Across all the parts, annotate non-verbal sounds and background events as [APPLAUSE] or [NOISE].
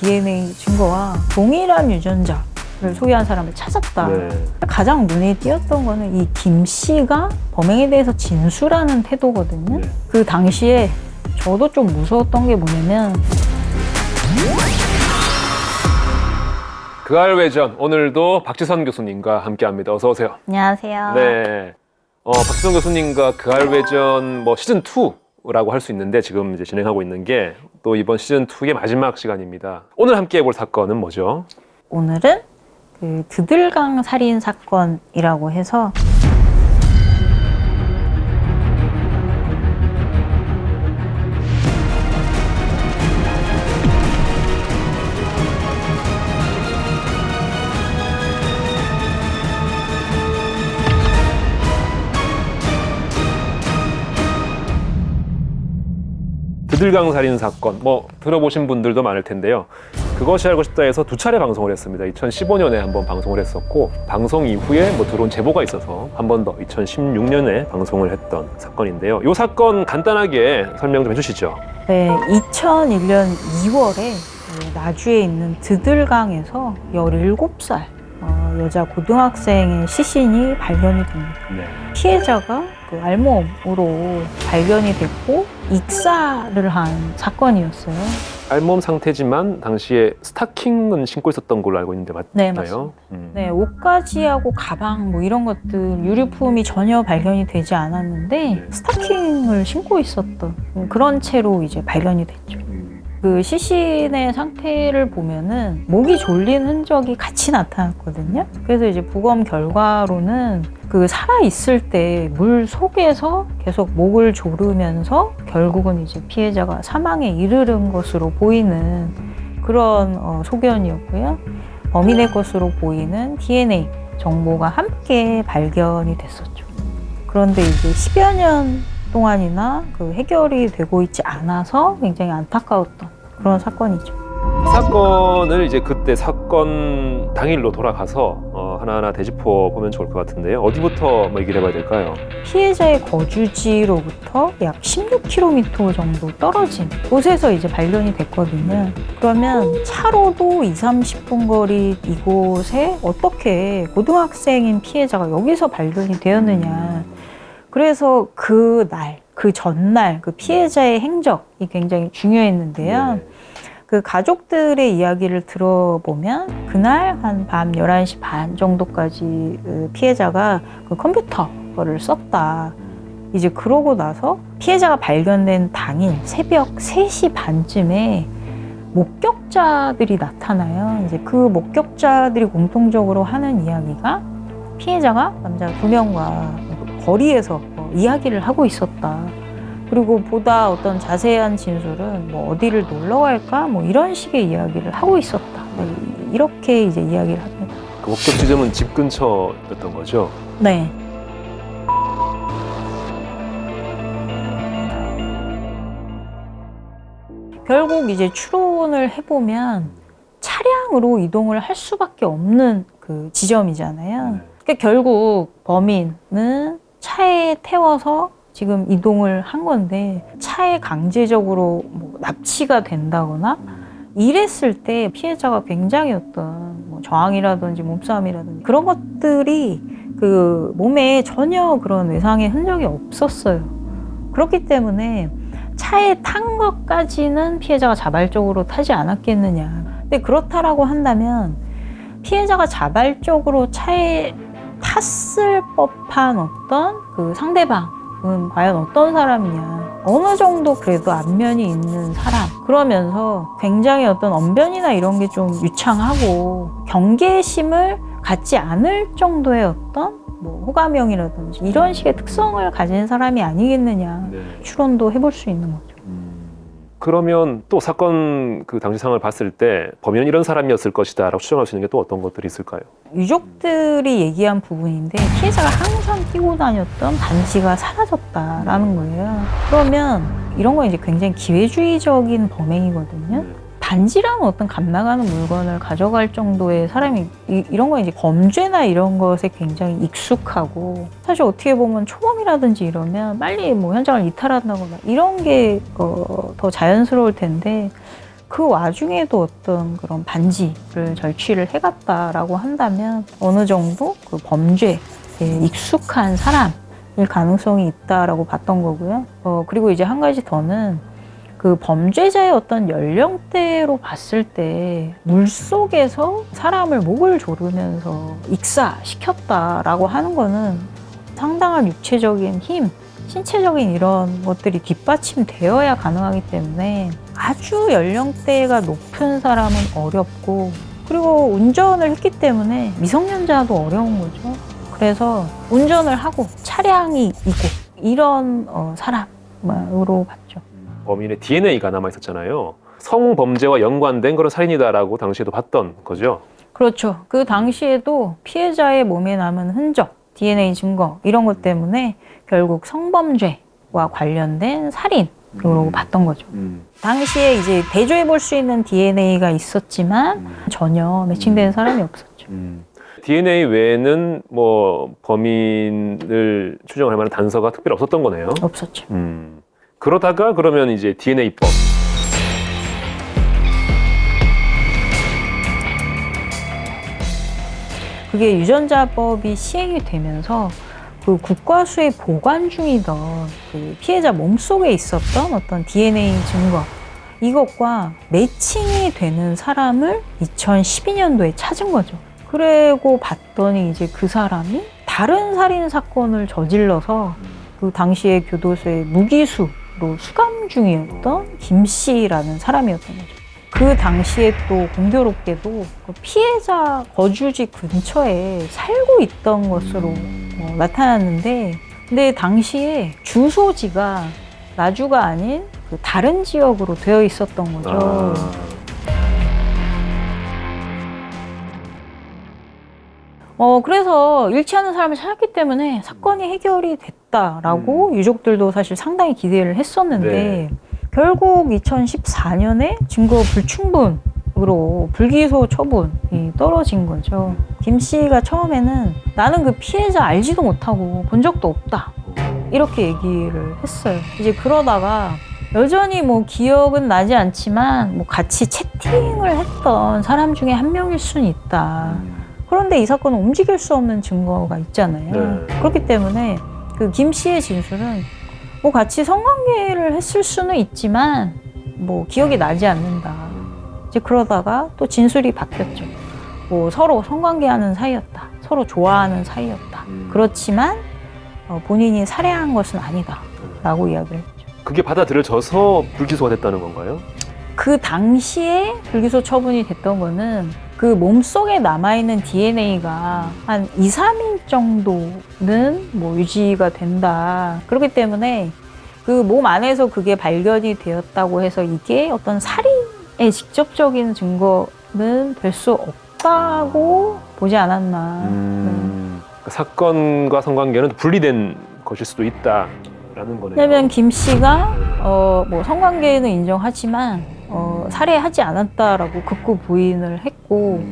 DNA 증거와 동일한 유전자 를 소유한 사람을 찾았다. 네. 가장 눈에 띄었던 거는 이 김 씨가 범행에 대해서 진술하는 태도거든요. 네. 그 당시에 저도 좀 무서웠던 게 뭐냐면 그알 외전 오늘도 박지선 교수님과 함께합니다. 어서 오세요. 안녕하세요. 네. 어, 박지선 교수님과 그알 외전 뭐 시즌 2 라고 할 수 있는데 지금 이제 진행하고 있는 게 또 이번 시즌 2의 마지막 시간입니다. 오늘 함께 해볼 사건은 뭐죠? 오늘은 그 드들강 살인 사건이라고 해서 드들강 살인 사건 뭐 들어보신 분들도 많을 텐데요. 그것이 알고 싶다에서 두 차례 방송을 했습니다. 2015년에 한번 방송을 했었고 방송 이후에 뭐 들어온 제보가 있어서 한 번 더 2016년에 방송을 했던 사건인데요. 이 사건 간단하게 설명 좀 해주시죠. 네, 2001년 2월에 나주에 있는 드들강에서 17살 어, 여자 고등학생의 시신이 발견이 됩니다. 네. 피해자가 그 알몸으로 발견이 됐고 익사를 한 사건이었어요. 알몸 상태지만 당시에 스타킹은 신고 있었던 걸로 알고 있는데 맞나요? 네, 맞습니다. 음. 네, 옷가지하고 가방 뭐 이런 것들 유류품이 전혀 발견이 되지 않았는데 네. 스타킹을 신고 있었던 그런 채로 이제 발견이 됐죠. 음. 그 시신의 상태를 보면은 목이 졸린 흔적이 같이 나타났거든요. 그래서 이제 부검 결과로는 그 살아 있을 때 물 속에서 계속 목을 조르면서 결국은 이제 피해자가 사망에 이르른 것으로 보이는 그런 어, 소견이었고요. 범인의 것으로 보이는 DNA 정보가 함께 발견이 됐었죠. 그런데 이제 10여 년 동안이나 그 해결이 되고 있지 않아서 굉장히 안타까웠던 그런 사건이죠. 이 사건을 이제 그때 사건 당일로 돌아가서 어, 하나하나 되짚어 보면 좋을 것 같은데요. 어디부터 뭐 얘기를 해봐야 될까요? 피해자의 거주지로부터 약 16km 정도 떨어진 곳에서 이제 발견이 됐거든요. 그러면 차로도 2, 30분 거리 이곳에 어떻게 고등학생인 피해자가 여기서 발견이 되었느냐. 그래서 그 날, 그 전날 그 피해자의 행적이 굉장히 중요했는데요. 네. 그 가족들의 이야기를 들어보면 그날 한 밤 11시 반 정도까지 그 피해자가 그 컴퓨터를 썼다. 이제 그러고 나서 피해자가 발견된 당일 새벽 3시 반쯤에 목격자들이 나타나요. 이제 그 목격자들이 공통적으로 하는 이야기가 피해자가 남자 두 명과 거리에서 어, 이야기를 하고 있었다. 그리고 보다 어떤 자세한 진술은 뭐 어디를 놀러 갈까 뭐 이런 식의 이야기를 하고 있었다. 네, 이렇게 이제 이야기를 합니다. 그 목적 지점은 집 근처였던 거죠. 네. 결국 이제 추론을 해보면 차량으로 이동을 할 수밖에 없는 그 지점이잖아요. 그러니까 결국 범인은 차에 태워서 지금 이동을 한 건데 차에 강제적으로 뭐 납치가 된다거나 이랬을 때 피해자가 굉장히 어떤 뭐 저항이라든지 몸싸움이라든지 그런 것들이 그 몸에 전혀 그런 외상의 흔적이 없었어요. 그렇기 때문에 차에 탄 것까지는 피해자가 자발적으로 타지 않았겠느냐. 근데 그렇다라고 한다면 피해자가 자발적으로 차에 탔을 법한 어떤 그 상대방은 과연 어떤 사람이냐. 어느 정도 그래도 안면이 있는 사람. 그러면서 굉장히 어떤 언변이나 이런 게 좀 유창하고 경계심을 갖지 않을 정도의 어떤 뭐 호감형이라든지 이런 식의 특성을 가진 사람이 아니겠느냐. 네. 추론도 해볼 수 있는 거죠. 그러면 또 사건 그 당시 상황을 봤을 때 범인은 이런 사람이었을 것이다라고 추정할 수 있는 게 또 어떤 것들이 있을까요? 유족들이 얘기한 부분인데 피해자가 항상 끼고 다녔던 반지가 사라졌다라는 거예요. 그러면 이런 건 이제 굉장히 기회주의적인 범행이거든요. 반지라는 어떤 값 나가는 물건을 가져갈 정도의 사람이 이, 이런 건 이제 범죄나 이런 것에 굉장히 익숙하고 사실 어떻게 보면 초범이라든지 이러면 빨리 뭐 현장을 이탈한다거나 이런 게 어, 더 자연스러울 텐데 그 와중에도 어떤 그런 반지를 절취를 해갔다라고 한다면 어느 정도 그 범죄에 익숙한 사람일 가능성이 있다라고 봤던 거고요. 어, 그리고 이제 한 가지 더는 그 범죄자의 어떤 연령대로 봤을 때 물속에서 사람을 목을 조르면서 익사시켰다라고 하는 거는 상당한 육체적인 힘, 신체적인 이런 것들이 뒷받침되어야 가능하기 때문에 아주 연령대가 높은 사람은 어렵고 그리고 운전을 했기 때문에 미성년자도 어려운 거죠. 그래서 운전을 하고 차량이 있고 이런 어, 사람으로 봤죠. 범인의 DNA가 남아 있었잖아요. 성범죄와 연관된 그런 살인이다라고 당시에도 봤던 거죠. 그렇죠. 그 당시에도 피해자의 몸에 남은 흔적, DNA 증거 이런 것 때문에 결국 성범죄와 관련된 살인 으로 음. 봤던 거죠. 당시에 이제 대조해 볼 수 있는 DNA가 있었지만 전혀 매칭되는 사람이 없었죠. DNA 외에는 뭐 범인을 추정할 만한 단서가 특별히 없었던 거네요. 없었죠. 음. 그러다가 그러면 이제 DNA법 그게 유전자법이 시행이 되면서 그 국과수에 보관 중이던 그 피해자 몸속에 있었던 어떤 DNA 증거 이것과 매칭이 되는 사람을 2012년도에 찾은 거죠. 그리고 봤더니 이제 그 사람이 다른 살인 사건을 저질러서 그 당시에 교도소에 무기수 로 수감 중이었던 김 씨라는 사람이었던 거죠. 그 당시에 또 공교롭게도 그 피해자 거주지 근처에 살고 있던 것으로 어, 나타났는데, 근데 당시에 주소지가 나주가 아닌 그 다른 지역으로 되어 있었던 거죠. 아. 어, 그래서 일치하는 사람을 찾았기 때문에 사건이 해결이 됐다라고 유족들도 사실 상당히 기대를 했었는데, 네. 결국 2014년에 증거 불충분으로 불기소 처분이 떨어진 거죠. 김 씨가 처음에는 나는 그 피해자 알지도 못하고 본 적도 없다. 이렇게 얘기를 했어요. 이제 그러다가 여전히 뭐 기억은 나지 않지만 뭐 같이 채팅을 했던 사람 중에 한 명일 수는 있다. 그런데 이 사건은 움직일 수 없는 증거가 있잖아요. 네. 그렇기 때문에 그 김 씨의 진술은 뭐 같이 성관계를 했을 수는 있지만 뭐 기억이 나지 않는다. 이제 그러다가 또 진술이 바뀌었죠. 뭐 서로 성관계하는 사이였다. 서로 좋아하는 사이였다. 그렇지만 어, 본인이 살해한 것은 아니다.라고 이야기를 했죠. 그게 받아들여져서 불기소가 됐다는 건가요? 그 당시에 불기소 처분이 됐던 거는 그 몸속에 남아있는 DNA가 한 2, 3일 정도는 뭐 유지가 된다. 그렇기 때문에 그 몸 안에서 그게 발견이 되었다고 해서 이게 어떤 살인의 직접적인 증거는 될 수 없다고 보지 않았나. 음. 그 사건과 성관계는 분리된 것일 수도 있다라는 거네요. 왜냐면 김 씨가 어, 뭐 성관계는 인정하지만 어, 살해하지 않았다라고 극구 부인을 했고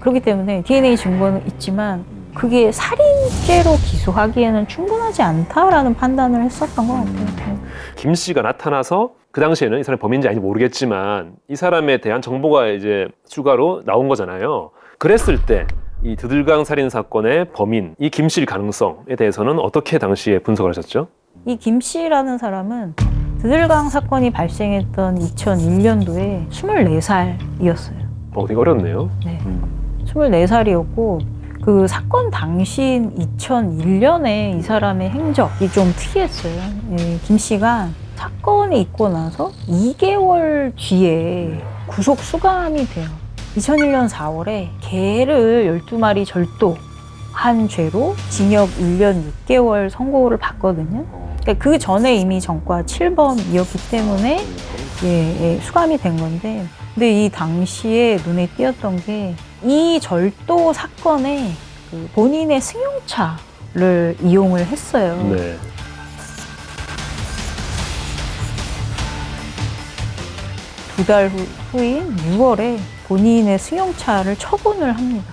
그렇기 때문에 DNA 증거는 있지만 그게 살인죄로 기소하기에는 충분하지 않다라는 판단을 했었던 것 같아요. 김 씨가 나타나서 그 당시에는 이 사람이 범인인지 아닌지 모르겠지만 이 사람에 대한 정보가 이제 추가로 나온 거잖아요. 그랬을 때 이 드들강 살인 사건의 범인 이 김 씨일 가능성에 대해서는 어떻게 당시에 분석을 하셨죠? 이 김 씨라는 사람은 드들강 사건이 발생했던 2001년도에 24살이었어요. 어, 되게 어렵네요. 네. 24살이었고 그 사건 당시인 2001년에 이 사람의 행적이 좀 특이했어요. 예, 김 씨가 사건이 있고 나서 2개월 뒤에 구속 수감이 돼요. 2001년 4월에 개를 12마리 절도한 죄로 징역 1년 6개월 선고를 받거든요. 그러니까 그 전에 이미 전과 7범이었기 때문에 예, 예, 수감이 된 건데 근데 이 당시에 눈에 띄었던 게 이 절도 사건에 그 본인의 승용차를 이용을 했어요. 네. 두 달 후인 6월에 본인의 승용차를 처분을 합니다.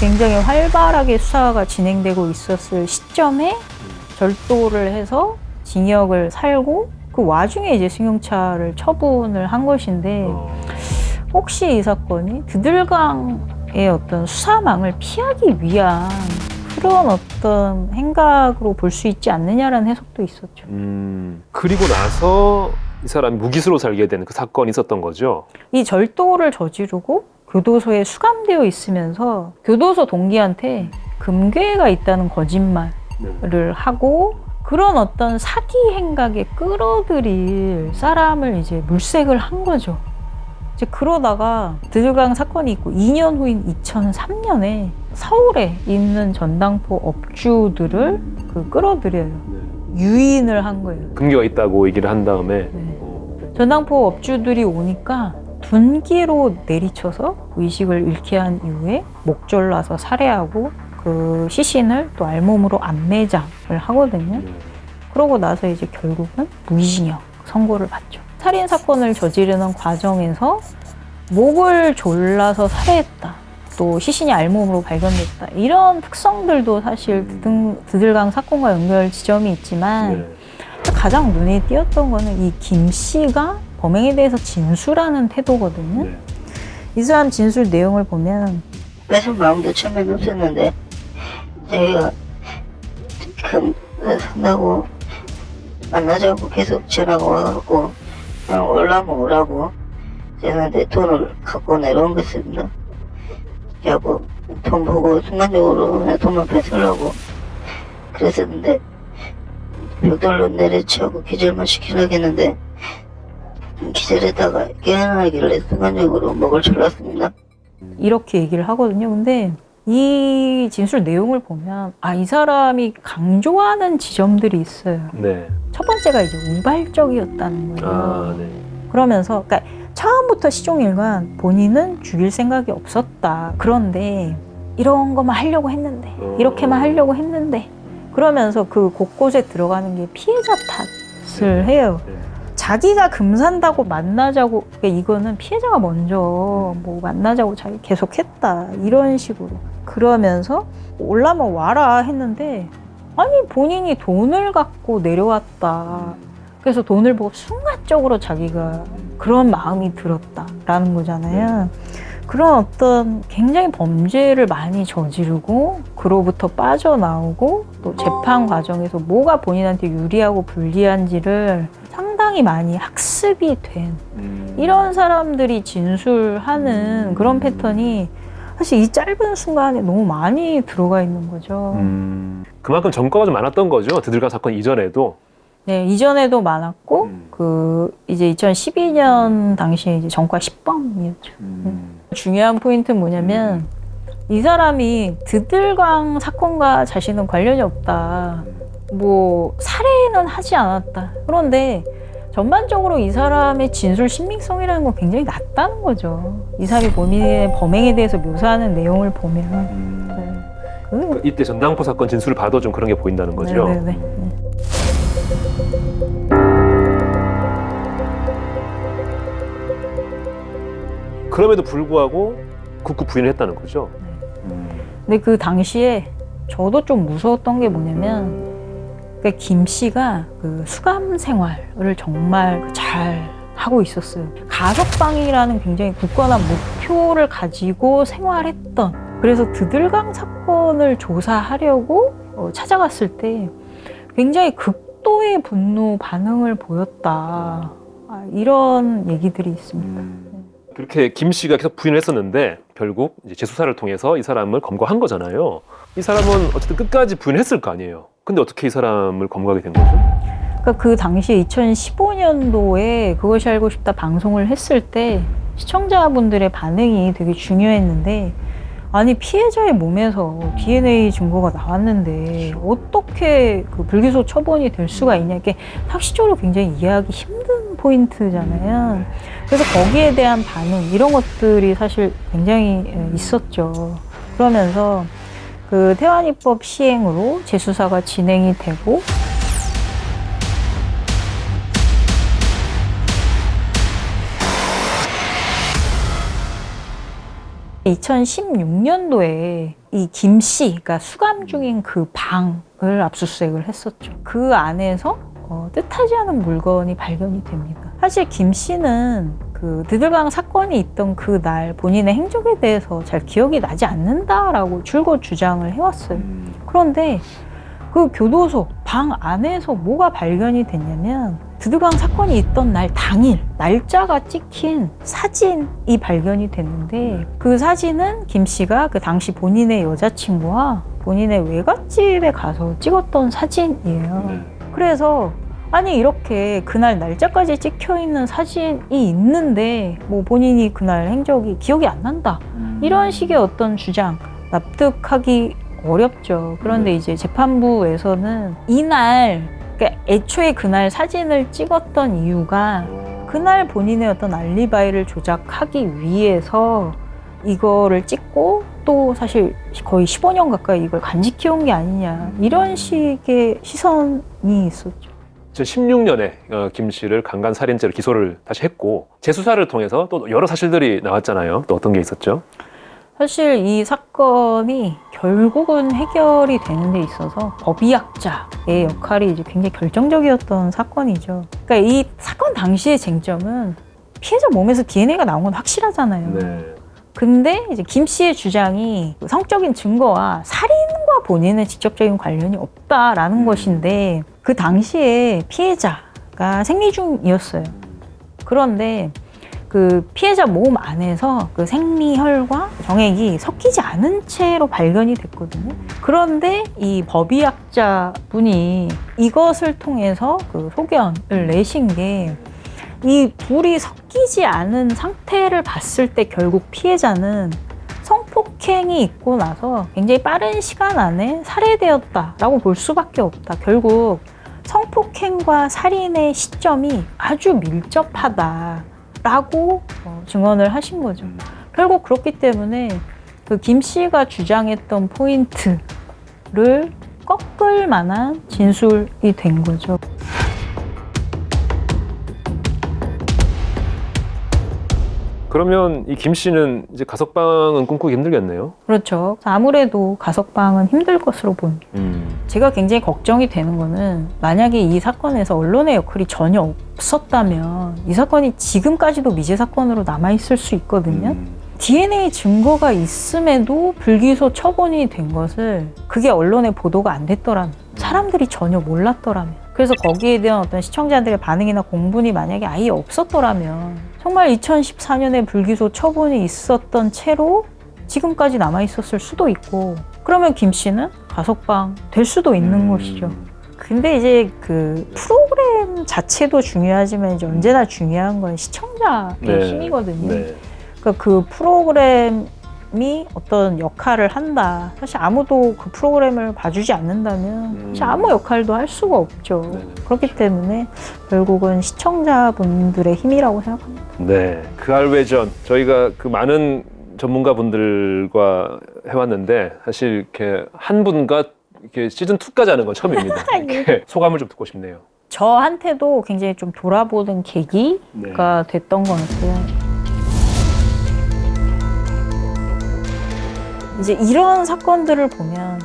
굉장히 활발하게 수사가 진행되고 있었을 시점에 절도를 해서 징역을 살고 그 와중에 이제 승용차를 처분을 한 것인데 어. 혹시 이 사건이 드들강의 어떤 수사망을 피하기 위한 그런 어떤 행각으로 볼 수 있지 않느냐라는 해석도 있었죠. 음, 그리고 나서 이 사람이 무기수로 살게 되는 그 사건이 있었던 거죠. 이 절도를 저지르고 교도소에 수감되어 있으면서 교도소 동기한테 금괴가 있다는 거짓말 을 하고 그런 어떤 사기 행각에 끌어들일 사람을 이제 물색을 한 거죠. 이제 그러다가 드들강 사건이 있고 2년 후인 2003년에 서울에 있는 전당포 업주들을 그 끌어들여요. 유인을 한 거예요. 금괴가 있다고 얘기를 한 다음에 네. 어, 전당포 업주들이 오니까 둔기로 내리쳐서 의식을 잃게 한 이후에 목졸라서 살해하고 그 시신을 또 알몸으로 안매장을 하거든요. 그러고 나서 이제 결국은 무기징역 선고를 받죠. 살인 사건을 저지르는 과정에서 목을 졸라서 살해했다. 또 시신이 알몸으로 발견됐다. 이런 특성들도 사실 드등, 드들강 사건과 연결 지점이 있지만 네. 가장 눈에 띄었던 거는 이 김 씨가 범행에 대해서 진술하는 태도거든요. 네. 이 사람 진술 내용을 보면 뺏을 마음도 처음엔 없었는데 자기가 금 산다고 만나자고 계속 전화가 와갖고 그냥 올라면 오라고 저한테 돈을 갖고 내려온 것입니다. 자고 돈 보고 순간적으로 그냥 돈만 뺏으려고 그랬었는데 벽돌로 내려치고 기절만 시키려겠는데 기절했다가 깨어나길래 순간적으로 목을 졸랐습니다. 이렇게 얘기를 하거든요. 근데 이 진술 내용을 보면 아 이 사람이 강조하는 지점들이 있어요. 네. 첫 번째가 이제 우발적이었다는 거예요. 아, 네. 그러면서 그러니까 처음부터 시종일관 본인은 죽일 생각이 없었다. 그런데 이런 것만 하려고 했는데 어. 이렇게만 하려고 했는데 그러면서 그 곳곳에 들어가는 게 피해자 탓을 해요. 네. 자기가 금산다고 만나자고 그러니까 이거는 피해자가 먼저 뭐 만나자고 자기 계속했다 이런 식으로 그러면서 올라면 와라 했는데 아니 본인이 돈을 갖고 내려왔다. 그래서 돈을 보고 순간적으로 자기가 그런 마음이 들었다라는 거잖아요. 그런 어떤 굉장히 범죄를 많이 저지르고 그로부터 빠져나오고 또 재판 과정에서 뭐가 본인한테 유리하고 불리한지를 상당히 많이 학습이 된 음. 이런 사람들이 진술하는 그런 패턴이 사실 이 짧은 순간에 너무 많이 들어가 있는 거죠. 음. 그만큼 전과가 좀 많았던 거죠. 드들강 사건 이전에도. 네, 이전에도 많았고 음. 그 이제 2012년 당시에 이제 전과 10범이었죠. 음. 중요한 포인트는 뭐냐면 이 사람이 드들강 사건과 자신은 관련이 없다. 뭐 살해는 하지 않았다. 그런데 전반적으로 이 사람의 진술 신빙성이라는 건 굉장히 낮다는 거죠. 이 사람이 본인의 범행에 대해서 묘사하는 내용을 보면 음. 네. 그- 이때 전당포 사건 진술을 봐도 좀 그런 게 보인다는 거죠. 네네네. 그럼에도 불구하고 굳굳 부인을 했다는 거죠. 음. 근데 그 당시에 저도 좀 무서웠던 게 뭐냐면 그러니까 김 씨가 그 수감 생활을 정말 잘 하고 있었어요. 가석방이라는 굉장히 굳건한 목표를 가지고 생활했던 그래서 드들강 사건을 조사하려고 어, 찾아갔을 때 굉장히 극도의 분노 반응을 보였다. 아, 이런 얘기들이 있습니다. 그렇게 김 씨가 계속 부인을 했었는데 결국 이제 재수사를 통해서 이 사람을 검거한 거잖아요. 이 사람은 어쨌든 끝까지 부인했을 거 아니에요. 근데 어떻게 이 사람을 검거하게 된 거죠? 그러니까 그 당시에 2015년도에 그것이 알고 싶다 방송을 했을 때 시청자분들의 반응이 되게 중요했는데 아니 피해자의 몸에서 DNA 증거가 나왔는데 어떻게 그 불기소 처분이 될 수가 있냐 이게 상식적으로 굉장히 이해하기 힘든 포인트잖아요. 그래서 거기에 대한 반응 이런 것들이 사실 굉장히 예, 있었죠. 그러면서 그 태완이법 시행으로 재수사가 진행이 되고 2016년도에 이 김 씨, 그러니까 수감 중인 그 방을 압수수색을 했었죠. 그 안에서 어, 뜻하지 않은 물건이 발견이 됩니다. 사실 김 씨는 그 드들강 사건이 있던 그 날 본인의 행적에 대해서 잘 기억이 나지 않는다라고 줄곧 주장을 해왔어요. 그런데 그 교도소 방 안에서 뭐가 발견이 됐냐면 드드강 사건이 있던 날 당일 날짜가 찍힌 사진이 발견이 됐는데 그 사진은 김 씨가 그 당시 본인의 여자친구와 본인의 외갓집에 가서 찍었던 사진이에요. 그래서 아니 이렇게 그날 날짜까지 찍혀 있는 사진이 있는데 뭐 본인이 그날 행적이 기억이 안 난다 이런 식의 어떤 주장 납득하기 어렵죠. 그런데 네. 이제 재판부에서는 이날 그러니까 애초에 그날 사진을 찍었던 이유가 그날 본인의 어떤 알리바이를 조작하기 위해서 이거를 찍고 또 사실 거의 15년 가까이 이걸 간직해 온 게 아니냐 이런 식의 시선이 있었죠. 2016년에 어, 김 씨를 강간 살인죄로 기소를 다시 했고 재수사를 통해서 또 여러 사실들이 나왔잖아요. 또 어떤 게 있었죠? 사실 이 사건이 결국은 해결이 되는 데 있어서 법의학자의 역할이 이제 굉장히 결정적이었던 사건이죠. 그러니까 이 사건 당시의 쟁점은 피해자 몸에서 DNA가 나온 건 확실하잖아요. 네. 근데 이제 김 씨의 주장이 성적인 증거와 살인과 본인의 직접적인 관련이 없다라는 음. 것인데 그 당시에 피해자가 생리 중이었어요. 그런데 그 피해자 몸 안에서 그 생리혈과 정액이 섞이지 않은 채로 발견이 됐거든요. 그런데 이 법의학자 분이 이것을 통해서 그 소견을 내신 게 이 둘이 섞이지 않은 상태를 봤을 때 결국 피해자는 성폭행이 있고 나서 굉장히 빠른 시간 안에 살해되었다라고 볼 수밖에 없다. 결국 성폭행과 살인의 시점이 아주 밀접하다라고 어, 증언을 하신 거죠. 결국 그렇기 때문에 그 김 씨가 주장했던 포인트를 꺾을 만한 진술이 된 거죠. 그러면 이 김 씨는 이제 가석방은 꿈꾸기 힘들겠네요. 그렇죠. 아무래도 가석방은 힘들 것으로 보입니다. 제가 굉장히 걱정이 되는 거는 만약에 이 사건에서 언론의 역할이 전혀 없었다면 이 사건이 지금까지도 미제 사건으로 남아 있을 수 있거든요. 음. DNA 증거가 있음에도 불기소 처분이 된 것을 그게 언론에 보도가 안 됐더라면 사람들이 전혀 몰랐더라면 그래서 거기에 대한 어떤 시청자들의 반응이나 공분이 만약에 아예 없었더라면 정말 2014년에 불기소 처분이 있었던 채로 지금까지 남아 있었을 수도 있고 그러면 김 씨는 가석방 될 수도 있는 음. 것이죠. 근데 이제 그 프로그램 자체도 중요하지만 이제 언제나 중요한 건 시청자의 네. 힘이거든요. 네. 그러니까 그 프로그램 이 어떤 역할을 한다. 사실 아무도 그 프로그램을 봐주지 않는다면 사실 음. 아무 역할도 할 수가 없죠. 네네. 그렇기 때문에 결국은 시청자분들의 힘이라고 생각합니다. 네. 그 알외전 저희가 그 많은 전문가분들과 해왔는데 사실 이렇게 한 분과 이렇게 시즌 2까지 하는 건 처음입니다. [LAUGHS] 이렇게 소감을 좀 듣고 싶네요. 저한테도 굉장히 좀 돌아보는 계기가 네. 됐던 것 같아요. 이제 이런 사건들을 보면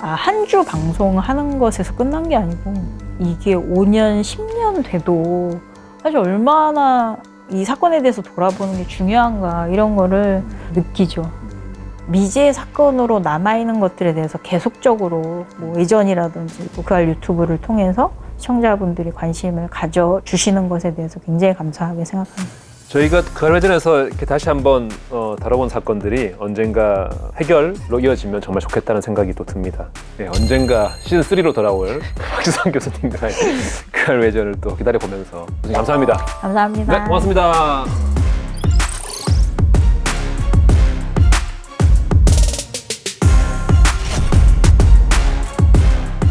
아, 한 주 방송하는 것에서 끝난 게 아니고 이게 5년, 10년 돼도 사실 얼마나 이 사건에 대해서 돌아보는 게 중요한가 이런 거를 느끼죠. 미제 사건으로 남아있는 것들에 대해서 계속적으로 뭐 예전이라든지 뭐 그알 유튜브를 통해서 시청자분들이 관심을 가져주시는 것에 대해서 굉장히 감사하게 생각합니다. 저희가 그 알외전에서 이렇게 다시 한번 어, 다뤄본 사건들이 언젠가 해결로 이어지면 정말 좋겠다는 생각이 또 듭니다. 네, 언젠가 시즌 3로 돌아올 [LAUGHS] 박지성 교수님과의 [LAUGHS] 그 알외전을 또 기다려 보면서 감사합니다. 감사합니다. 네, 고맙습니다.